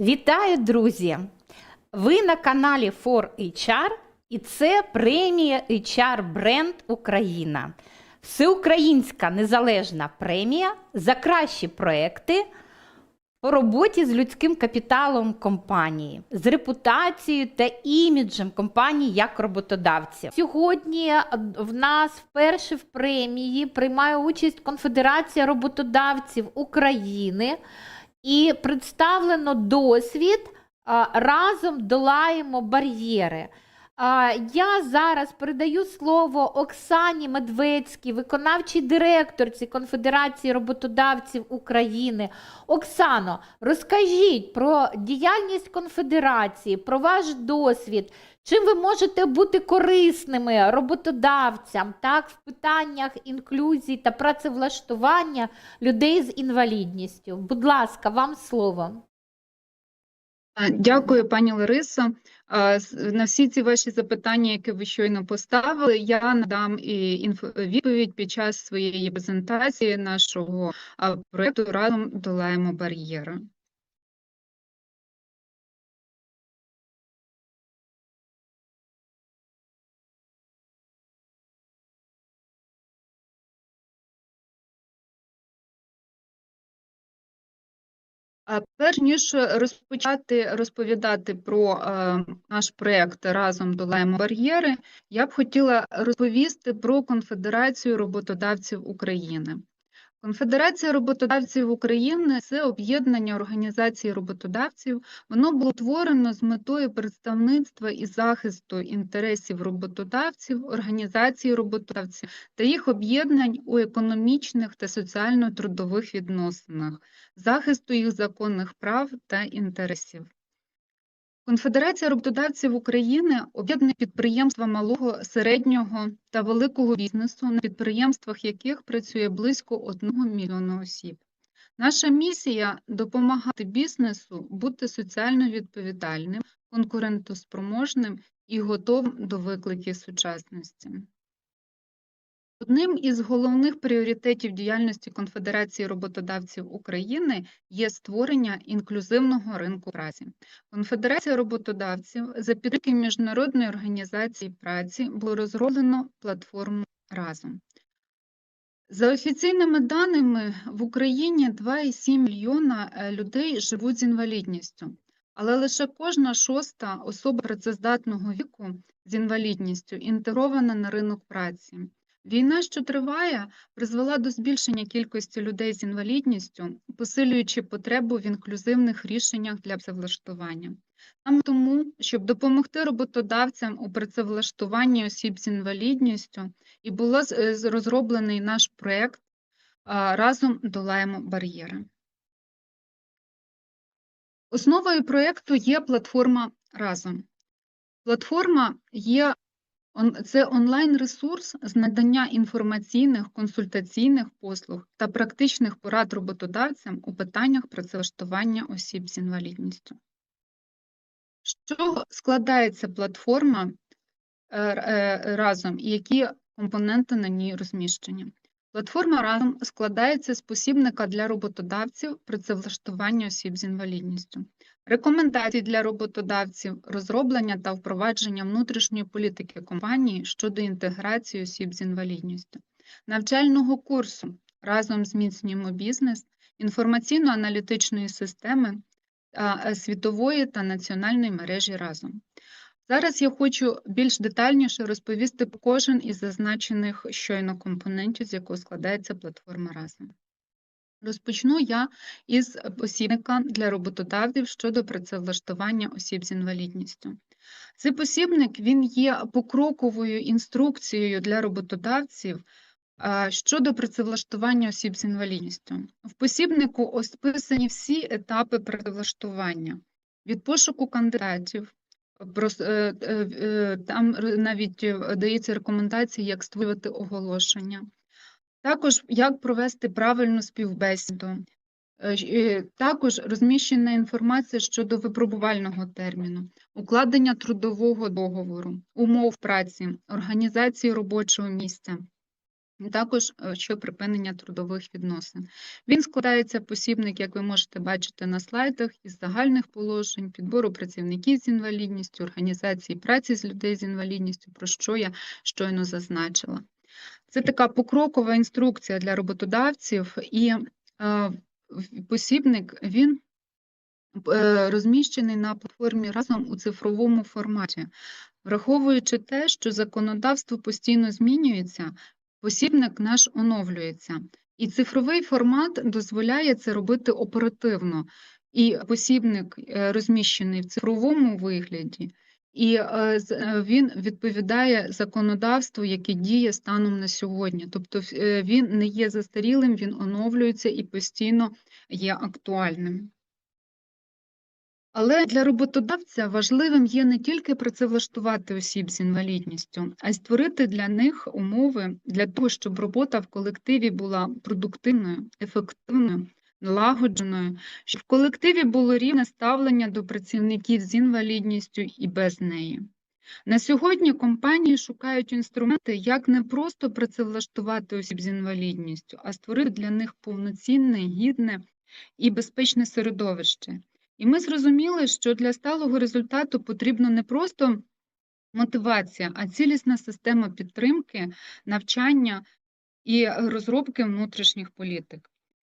Вітаю, друзі! Ви на каналі For HR і це премія HR Бренд Україна. Всеукраїнська незалежна премія за кращі проекти по роботі з людським капіталом компанії, з репутацією та іміджем компанії як роботодавців. Сьогодні в нас вперше в премії приймає участь Конфедерація роботодавців України і представлено досвід разом долаємо бар'єри. Я зараз передаю слово Оксані Медведській, виконавчій директорці Конфедерації роботодавців України. Оксано, розкажіть про діяльність конфедерації, про ваш досвід. Чим ви можете бути корисними роботодавцям так, в питаннях інклюзії та працевлаштування людей з інвалідністю? Будь ласка, вам слово. Дякую, пані Ларисо. На всі ці ваші запитання, які ви щойно поставили, я надам і відповідь під час своєї презентації нашого а, проекту Разом долаємо бар'єри. Перш ніж розпочати розповідати про е, наш проект Разом долаємо бар'єри, я б хотіла розповісти про Конфедерацію роботодавців України. Конфедерація роботодавців України це об'єднання організацій роботодавців. Воно було творено з метою представництва і захисту інтересів роботодавців, організацій роботодавців та їх об'єднань у економічних та соціально-трудових відносинах захисту їх законних прав та інтересів. Конфедерація роботодавців України об'єднує підприємства малого, середнього та великого бізнесу, на підприємствах яких працює близько 1 мільйона осіб. Наша місія допомагати бізнесу бути соціально відповідальним, конкурентоспроможним і готовим до викликів сучасності. Одним із головних пріоритетів діяльності Конфедерації роботодавців України є створення інклюзивного ринку праці. Конфедерація роботодавців за підтримки Міжнародної організації праці було розроблено платформу разом. За офіційними даними, в Україні 2,7 мільйона е, людей живуть з інвалідністю, але лише кожна шоста особа працездатного віку з інвалідністю інтегрована на ринок праці. Війна, що триває, призвела до збільшення кількості людей з інвалідністю, посилюючи потребу в інклюзивних рішеннях для працевлаштування. Саме тому, щоб допомогти роботодавцям у працевлаштуванні осіб з інвалідністю, і було е, розроблений наш проєкт Разом долаємо бар'єри. Основою проєкту є платформа Разом. Платформа є Це онлайн-ресурс з надання інформаційних, консультаційних послуг та практичних порад роботодавцям у питаннях працевлаштування осіб з інвалідністю. З чого складається платформа е, е, разом і які компоненти на ній розміщені? Платформа разом складається з посібника для роботодавців працевлаштування осіб з інвалідністю, рекомендацій для роботодавців, розроблення та впровадження внутрішньої політики компанії щодо інтеграції осіб з інвалідністю, навчального курсу разом зміцнюємо бізнес, інформаційно-аналітичної системи е, світової та національної мережі разом. Зараз я хочу більш детальніше розповісти кожен із зазначених щойно компонентів, з якого складається платформа разом. Розпочну я із посібника для роботодавців щодо працевлаштування осіб з інвалідністю. Цей посібник він є покроковою інструкцією для роботодавців щодо працевлаштування осіб з інвалідністю. В посібнику описані всі етапи працевлаштування від пошуку кандидатів. е, е, е, Там навіть дається рекомендації, як створювати оголошення, також як провести правильну співбесіду. Е, е, Також розміщена інформація щодо випробувального терміну, укладення трудового договору, умов праці, організації робочого місця, також е, що припинення трудових відносин. Він складається посібник, як ви можете бачити на слайдах, із загальних положень, підбору працівників з інвалідністю, організації праці з людей з інвалідністю, про що я щойно зазначила. Це така покрокова інструкція для роботодавців, і е, посібник він е, розміщений на платформі разом у цифровому форматі. Враховуючи те, що законодавство постійно змінюється, посібник наш оновлюється. І цифровий формат дозволяє це робити оперативно. І посібник е, розміщений в цифровому вигляді, і е, е, він відповідає законодавству, яке діє станом на сьогодні. Тобто е, він не є застарілим, він оновлюється і постійно є актуальним. Але для роботодавця важливим є не тільки працевлаштувати осіб з інвалідністю, а й створити для них умови для того, щоб робота в колективі була продуктивною, ефективною, налагодженою, щоб в колективі було рівне ставлення до працівників з інвалідністю і без неї. На сьогодні компанії шукають інструменти, як не просто працевлаштувати осіб з інвалідністю, а створити для них повноцінне, гідне і безпечне середовище. І ми зрозуміли, що для сталого результату потрібно не просто мотивація, а цілісна система підтримки, навчання і розробки внутрішніх політик.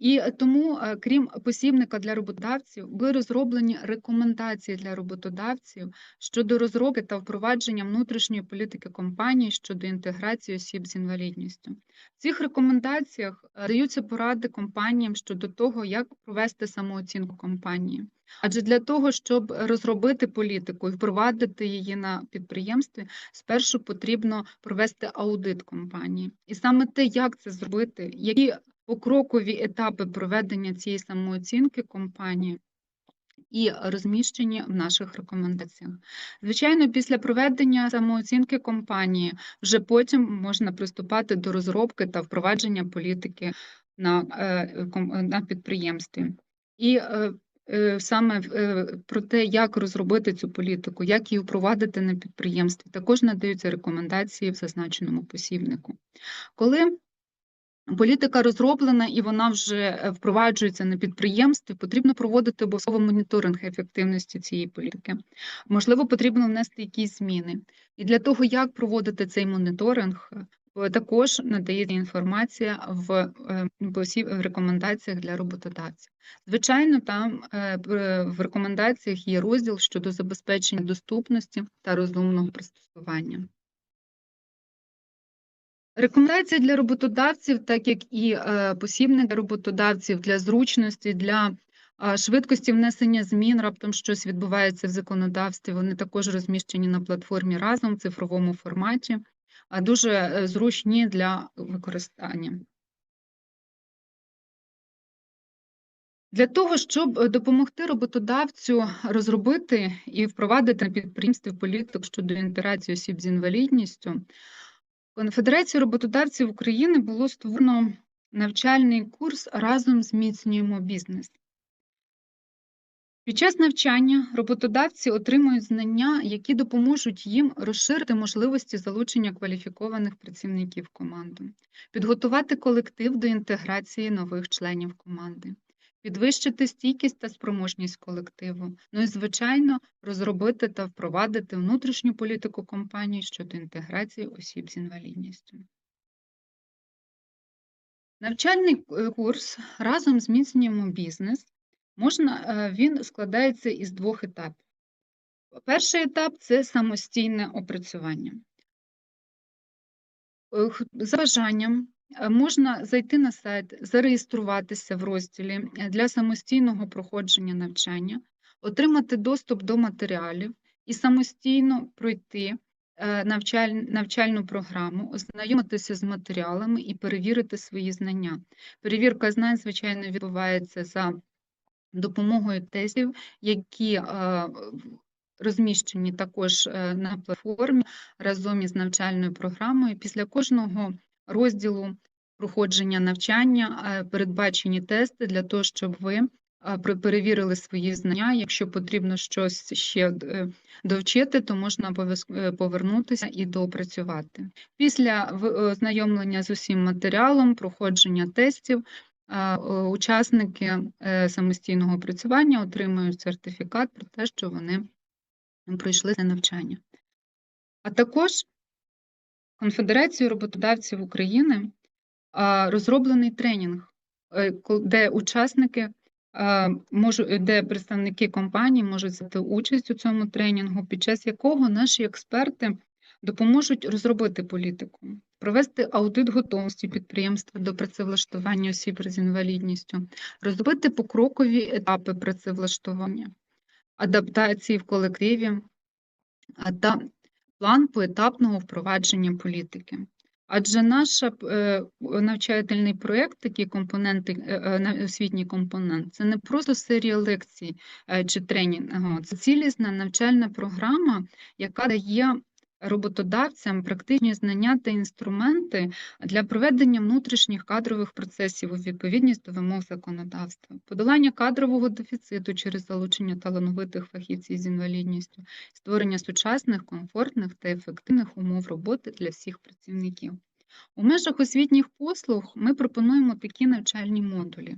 І тому, е, крім посібника для роботодавців, були розроблені рекомендації для роботодавців щодо розробки та впровадження внутрішньої політики компанії щодо інтеграції осіб з інвалідністю. В цих рекомендаціях е, даються поради компаніям щодо того, як провести самооцінку компанії. Адже для того, щоб розробити політику і впровадити її на підприємстві, спершу потрібно провести аудит компанії. І саме те, як це зробити, які покрокові етапи проведення цієї самооцінки компанії і розміщені в наших рекомендаціях. Звичайно, після проведення самооцінки компанії вже потім можна приступати до розробки та впровадження політики на, е, на підприємстві. І е, е, саме про те, як розробити цю політику, як її впровадити на підприємстві, також надаються рекомендації в зазначеному посібнику. Коли Політика розроблена і вона вже е, впроваджується на підприємстві. Потрібно проводити обов'язково моніторинг ефективності цієї політики. Можливо, потрібно внести якісь зміни. І для того, як проводити цей моніторинг, е, також надається інформація в, е, в рекомендаціях для роботодавців. Звичайно, там в рекомендаціях є розділ щодо забезпечення доступності та розумного пристосування. Рекомендації для роботодавців, так як і е, посібник для роботодавців для зручності, для е, швидкості внесення змін, раптом щось відбувається в законодавстві, вони також розміщені на платформі разом в цифровому форматі, а дуже е, зручні для використання. Для того, щоб допомогти роботодавцю розробити і впровадити на підприємстві політику щодо інтеграції осіб з інвалідністю, Конфедерацією роботодавців України було створено навчальний курс разом зміцнюємо бізнес. Під час навчання роботодавці отримують знання, які допоможуть їм розширити можливості залучення кваліфікованих працівників в команду, підготувати колектив до інтеграції нових членів команди, підвищити стійкість та спроможність колективу, ну і, звичайно, розробити та впровадити внутрішню політику компанії щодо інтеграції осіб з інвалідністю. Навчальний е, курс разом зміцнюємо бізнес. Можна, е, він складається із двох етапів. Перший етап це самостійне опрацювання. Е, За бажанням можна зайти на сайт, зареєструватися в розділі е, для самостійного проходження навчання, отримати доступ до матеріалів і самостійно пройти е, навчальну програму, ознайомитися з матеріалами і перевірити свої знання. Перевірка знань, звичайно, відбувається за допомогою тестів, які е, розміщені також е, на платформі разом із навчальною програмою. Після кожного розділу проходження навчання передбачені тести для того, щоб ви перевірили свої знання. Якщо потрібно щось ще е, довчити, то можна е, повернутися і доопрацювати. Після е, ознайомлення з усім матеріалом, проходження тестів, учасники самостійного опрацювання отримують сертифікат про те, що вони пройшли це навчання. А також Конфедерацією роботодавців України розроблений тренінг, е, де учасники де представники компаній можуть взяти участь у цьому тренінгу, під час якого наші експерти допоможуть розробити політику, провести аудит готовності підприємства до працевлаштування осіб з інвалідністю, розробити покрокові етапи працевлаштування, адаптації в колективі та план поетапного впровадження політики. Адже наш е, навчательний проєкт, такі компоненти, е, е, освітній компонент, це не просто серія лекцій чи тренінгу, це цілісна навчальна програма, яка дає роботодавцям практичні знання та інструменти для проведення внутрішніх кадрових процесів у відповідність до вимог законодавства, подолання кадрового дефіциту через залучення талановитих фахівців з інвалідністю, створення сучасних, комфортних та ефективних умов роботи для всіх працівників. У межах освітніх послуг ми пропонуємо такі навчальні модулі.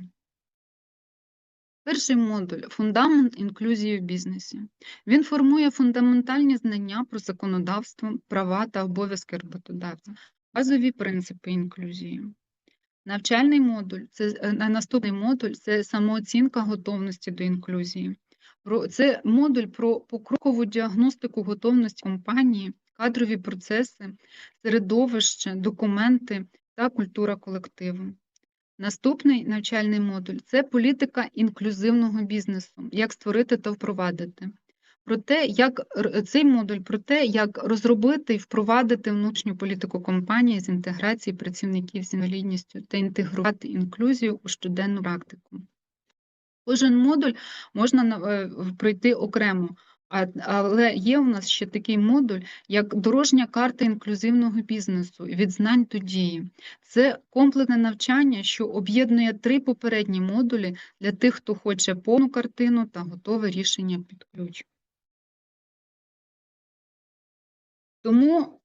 Перший модуль фундамент інклюзії в бізнесі. Він формує фундаментальні знання про законодавство, права та обов'язки роботодавця, базові принципи інклюзії. Навчальний модуль це е, наступний модуль це самооцінка готовності до інклюзії. Це модуль про покрокову діагностику готовності компанії, кадрові процеси, середовище, документи та культура колективу. Наступний навчальний модуль це політика інклюзивного бізнесу, як створити та впровадити. Про те, як цей модуль про те, як розробити і впровадити внутрішню політику компанії з інтеграції працівників з інвалідністю та інтегрувати інклюзію у щоденну практику. Кожен модуль можна на- е, пройти окремо, але є у нас ще такий модуль, як дорожня карта інклюзивного бізнесу від знань до дії. Це комплексне навчання, що об'єднує три попередні модулі для тих, хто хоче повну картину та готове рішення під ключ. Тому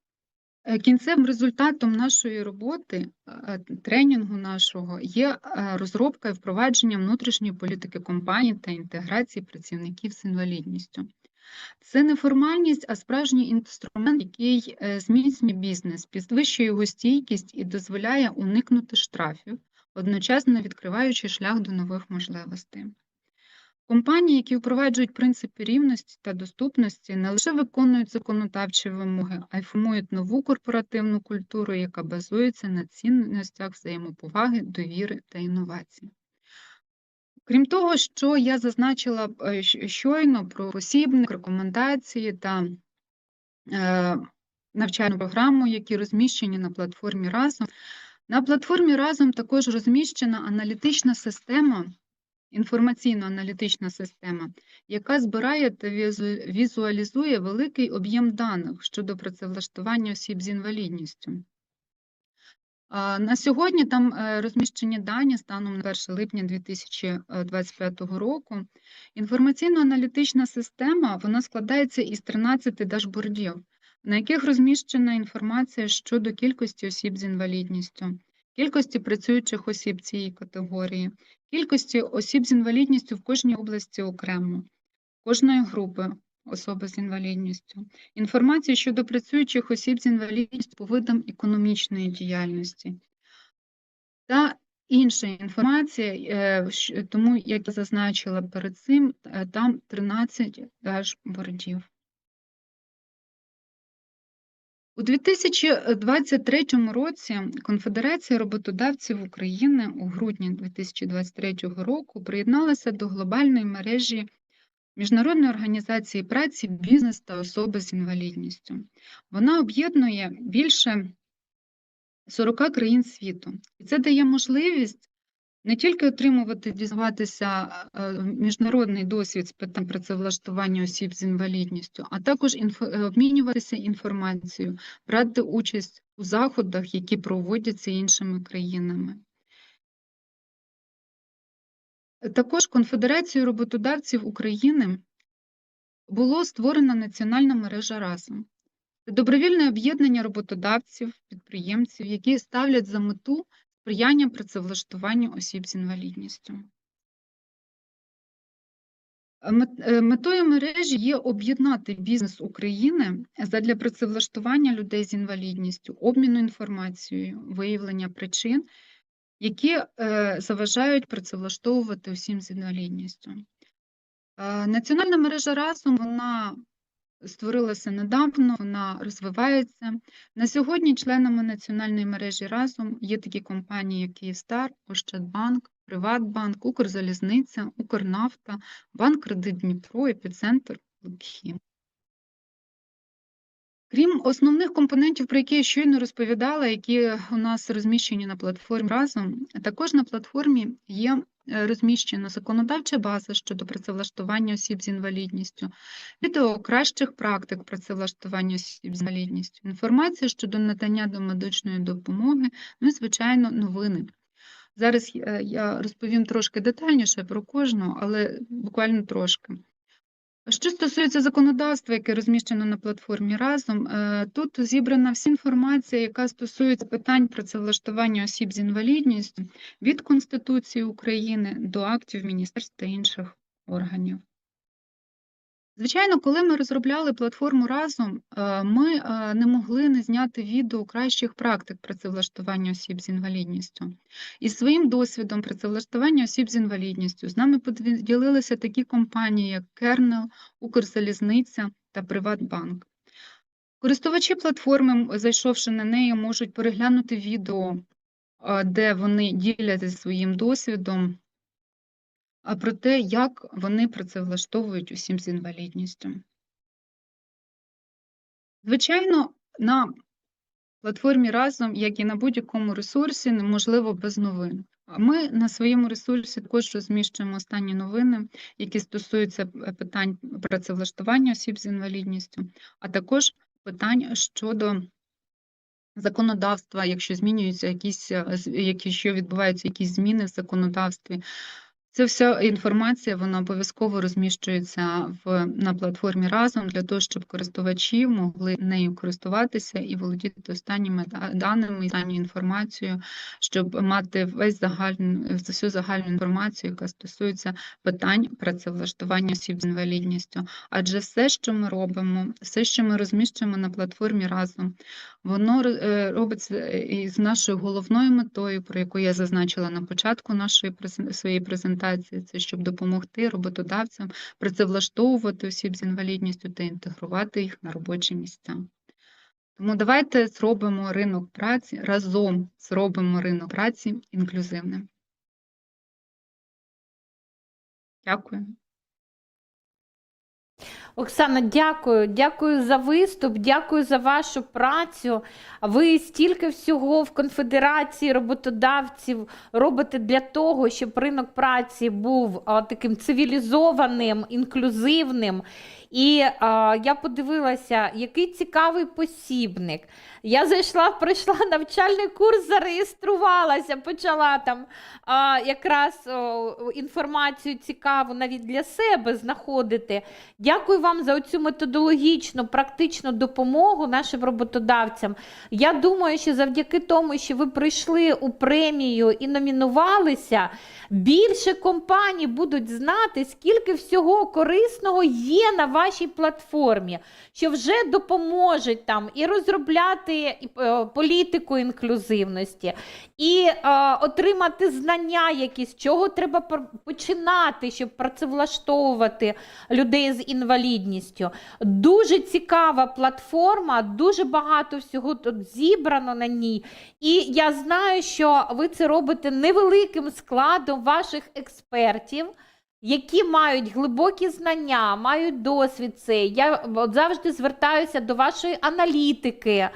е, кінцевим результатом нашої роботи, е, тренінгу нашого, є е, розробка і впровадження внутрішньої політики компанії та інтеграції працівників з інвалідністю. Це не формальність, а справжній інструмент, який е, зміцнює бізнес, підвищує його стійкість і дозволяє уникнути штрафів, одночасно відкриваючи шлях до нових можливостей. Компанії, які впроваджують принципи рівності та доступності, не лише виконують законодавчі вимоги, а й формують нову корпоративну культуру, яка базується на цінностях взаємоповаги, довіри та інновацій. Крім того, що я зазначила е, щойно про посібник, рекомендації та е, навчальну програму, які розміщені на платформі Разом. На платформі Разом також розміщена аналітична система, інформаційно-аналітична система, яка збирає та візуалізує великий об'єм даних щодо працевлаштування осіб з інвалідністю. На сьогодні там е, розміщені дані станом на 1 липня 2025 року. Інформаційно-аналітична система вона складається із 13 дашбордів, на яких розміщена інформація щодо кількості осіб з інвалідністю, кількості працюючих осіб цієї категорії, кількості осіб з інвалідністю в кожній області окремо, кожної групи особи з інвалідністю, інформацію щодо працюючих осіб з інвалідністю по видам економічної діяльності та інша інформація, е, тому, як я зазначила перед цим, е, там 13 дашбордів. У 2023 році Конфедерація роботодавців України у грудні 2023 року приєдналася до глобальної мережі Міжнародної організації праці, бізнес та особи з інвалідністю. Вона об'єднує більше 40 країн світу. І це дає можливість не тільки отримувати, дізнаватися е, міжнародний досвід з питань працевлаштування осіб з інвалідністю, а також інфо- е, обмінюватися інформацією, брати участь у заходах, які проводяться іншими країнами. Також Конфедерацією роботодавців України було створена національна мережа разом. Це добровільне об'єднання роботодавців, підприємців, які ставлять за мету сприяння працевлаштуванню осіб з інвалідністю. Е, мет- Метою мережі є об'єднати бізнес України задля працевлаштування людей з інвалідністю, обміну інформацією, виявлення причин, які е, заважають працевлаштовувати усім з інвалідністю. Е, Національна мережа разом вона створилася недавно, вона розвивається. На сьогодні членами національної мережі разом є такі компанії, як Київстар, Ощадбанк, Приватбанк, Укрзалізниця, Укрнафта, Банк Кредит Дніпро, Епіцентр, Лукхім. Крім основних компонентів, про які я щойно розповідала, які у нас розміщені на платформі разом, також на платформі є е, розміщена законодавча база щодо працевлаштування осіб з інвалідністю, відео кращих практик працевлаштування осіб з інвалідністю, інформація щодо надання домедичної допомоги, ну і, звичайно, новини. Зараз е, я розповім трошки детальніше про кожну, але буквально трошки. Що стосується законодавства, яке розміщено на платформі разом, е, тут зібрана вся інформація, яка стосується питань працевлаштування осіб з інвалідністю від Конституції України до актів міністерств та інших органів. Звичайно, коли ми розробляли платформу разом, е, ми е, не могли не зняти відео кращих практик працевлаштування осіб з інвалідністю. І своїм досвідом працевлаштування осіб з інвалідністю з нами поділилися такі компанії, як Кернел, Укрзалізниця та Приватбанк. Користувачі платформи, зайшовши на неї, можуть переглянути відео, е, де вони діляться своїм досвідом а про те, як вони працевлаштовують усім з інвалідністю. Звичайно, на платформі разом, як і на будь-якому ресурсі, неможливо без новин. Ми на своєму ресурсі також розміщуємо останні новини, які стосуються питань працевлаштування осіб з інвалідністю, а також питань щодо законодавства, якщо змінюються якісь, е, якщо відбуваються якісь зміни в законодавстві. Ця вся інформація вона обов'язково розміщується в, на платформі разом для того, щоб користувачі могли нею користуватися і володіти останніми даними, останньою інформацією, щоб мати весь загальну, всю загальну інформацію, яка стосується питань працевлаштування осіб з інвалідністю. Адже все, що ми робимо, все, що ми розміщуємо на платформі разом, воно е, робиться із нашою головною метою, про яку я зазначила на початку нашої своєї презентації, це щоб допомогти роботодавцям працевлаштовувати осіб з інвалідністю та інтегрувати їх на робочі місця. Тому давайте зробимо ринок праці разом зробимо ринок праці інклюзивним. Дякую. Оксана, дякую. Дякую за виступ, дякую за вашу працю. Ви стільки всього в Конфедерації роботодавців робите для того, щоб ринок праці був таким цивілізованим, інклюзивним. І а, я подивилася, який цікавий посібник. Я зайшла, пройшла навчальний курс, зареєструвалася, почала там а, якраз о, інформацію цікаву навіть для себе знаходити. Дякую вам за цю методологічну, практичну допомогу нашим роботодавцям. Я думаю, що завдяки тому, що ви прийшли у премію і номінувалися, більше компаній будуть знати, скільки всього корисного є на вашій платформі, що вже допоможуть там і розробляти е, політику інклюзивності, і е, отримати знання якісь, чого треба починати, щоб працевлаштовувати людей з інвалідністю. Дуже цікава платформа, дуже багато всього тут зібрано на ній. І я знаю, що ви це робите невеликим складом ваших експертів. Які мають глибокі знання, мають досвід цей. Я завжди звертаюся до вашої аналітики.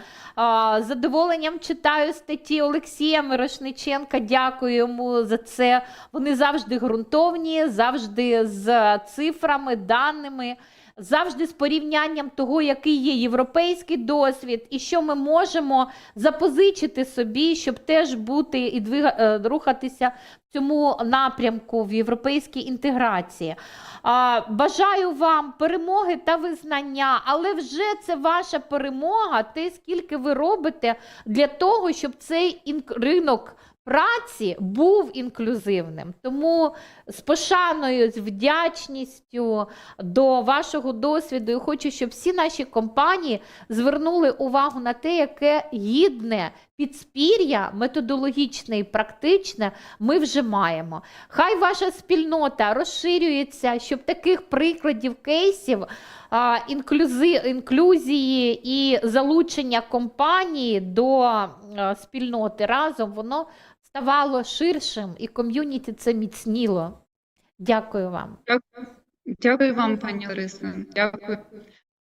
З задоволенням читаю статті Олексія Мирошниченка. Дякую йому за це. Вони завжди ґрунтовні, завжди з цифрами, даними. Завжди з порівнянням того, який є європейський досвід, і що ми можемо запозичити собі, щоб теж бути і е, рухатися в цьому напрямку в європейській інтеграції. Бажаю вам перемоги та визнання, але вже це ваша перемога, те, скільки ви робите для того, щоб цей ринок праці був інклюзивним. Тому з пошаною, з вдячністю до вашого досвіду, і хочу, щоб всі наші компанії звернули увагу на те, яке гідне підспір'я методологічне і практичне ми вже маємо. Хай ваша спільнота розширюється, щоб таких прикладів кейсів інклюзії і залучення компанії до спільноти разом воно ставало ширшим і ком'юніті це міцніло. Дякую вам. Дякую вам, пані Лариса. Дякую.